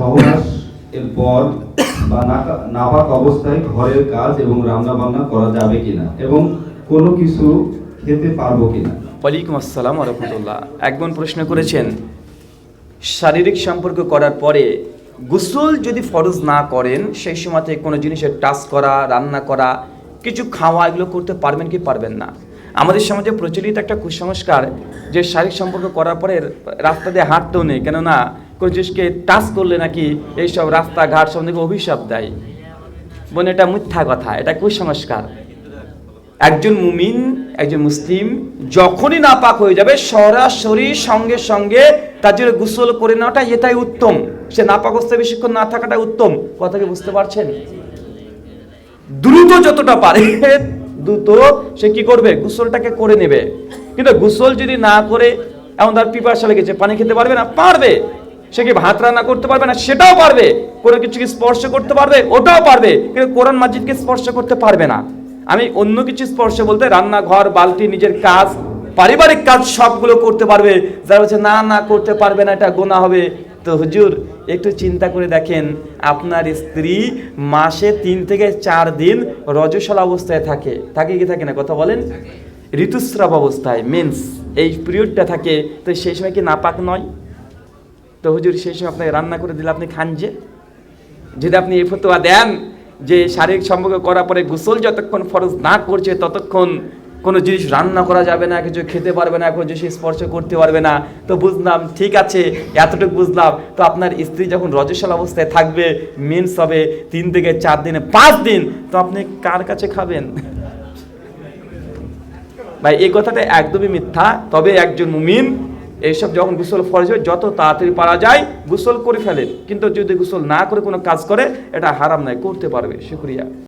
সহবাস এর পর বা নাপাক অবস্থায় ঘরের কাজ এবং রান্না বান্না করা যাবে কিনা এবং কোনো কিছু খেতে পারব কিনা? ওয়ালাইকুম আসসালাম একজন প্রশ্ন করেছেন, শারীরিক সম্পর্ক করার পরে গোসল যদি ফরজ না করেন, সেই সময়তে কোনো জিনিসের টাচ করা, রান্না করা, কিছু খাওয়া, এগুলো করতে পারবেন কি পারবেন না? আমাদের সমাজে প্রচলিত একটা কুসংস্কার যে শারীরিক সম্পর্ক করার পরে রাস্তা দিয়ে হাঁটতেও নেই, কেননা কোনো টাচ করলে নাকি এইসব রাস্তাঘাট সব থেকে অভিশাপ দেয়? বোন, এটা মিথ্যা কথা, এটা কুসংস্কার। একজন মুমিন, একজন মুসলিম যখনই নাপাক হয়ে যাবে, সরাসরি সঙ্গে সঙ্গে তার জন্য গোসল করে নেওয়াটা এটাই উত্তম। সে নাপাক অবস্থায় বেশিক্ষণ না থাকাটা উত্তম। কথাকে বুঝতে পারছেন? দ্রুত যতটা পারে, দ্রুত সে কি করবে? গোসলটাকে করে নেবে। কিন্তু গোসল যদি না করে, এমন তার পিপাসা লেগেছে, পানি খেতে পারবে না? পারবে। সে কি ভাত রান্না করতে পারবে না? সেটাও পারবে। কোনো কিছুকে স্পর্শ করতে পারবে ওটাও পারবে কিন্তু কোরআন মাজিদকে স্পর্শ করতে পারবে না। আমি অন্য কিছু স্পর্শ বলতে রান্নাঘর বালতি নিজের কাজ পারিবারিক কাজ সবগুলো করতে পারবে। যারা বলছে না না করতে পারবে না এটা গোনা হবে। তো হুজুর একটু চিন্তা করে দেখেন আপনার স্ত্রী মাসে তিন থেকে চার দিন রজস্বল অবস্থায় থাকে। থাকে কি থাকে না? কথা বলেন। ঋতুস্রাব অবস্থায় মেন্স এই পিরিয়ডটা থাকে। তো সেই সময় কি নাপাক নয়? তো হুজুর, সেই সময় আপনাকে রান্না করে দিলে আপনি খান যে। যদি আপনি এই ফতোয়া দেন যে শারীরিক সম্পর্ক করার পরে গোসল যতক্ষণ ফরজ না করছে, ততক্ষণ কোনো জিনিস রান্না করা যাবে না, কিছু খেতে পারবে না, কোনো জিনিস স্পর্শ করতে পারবে না। তো বুঝলাম, ঠিক আছে, এতটুকু বুঝলাম। তো আপনার স্ত্রী যখন রজস্বল অবস্থায় থাকবে মেন্স হবে তিন থেকে চার দিনে, পাঁচ দিন, তো আপনি কার কাছে খাবেন? ভাই, এই কথাটা একদমই মিথ্যা। তবে একজন মুমিন এইসব যখন গুসল ফরজ হয়, যত তাড়াতাড়ি পারা যায়, গুসল করে ফেলে। কিন্তু যদি গুসল না করে কোনো কাজ করে, এটা হারাম নয়, করতে পারবে, শুক্রিয়া।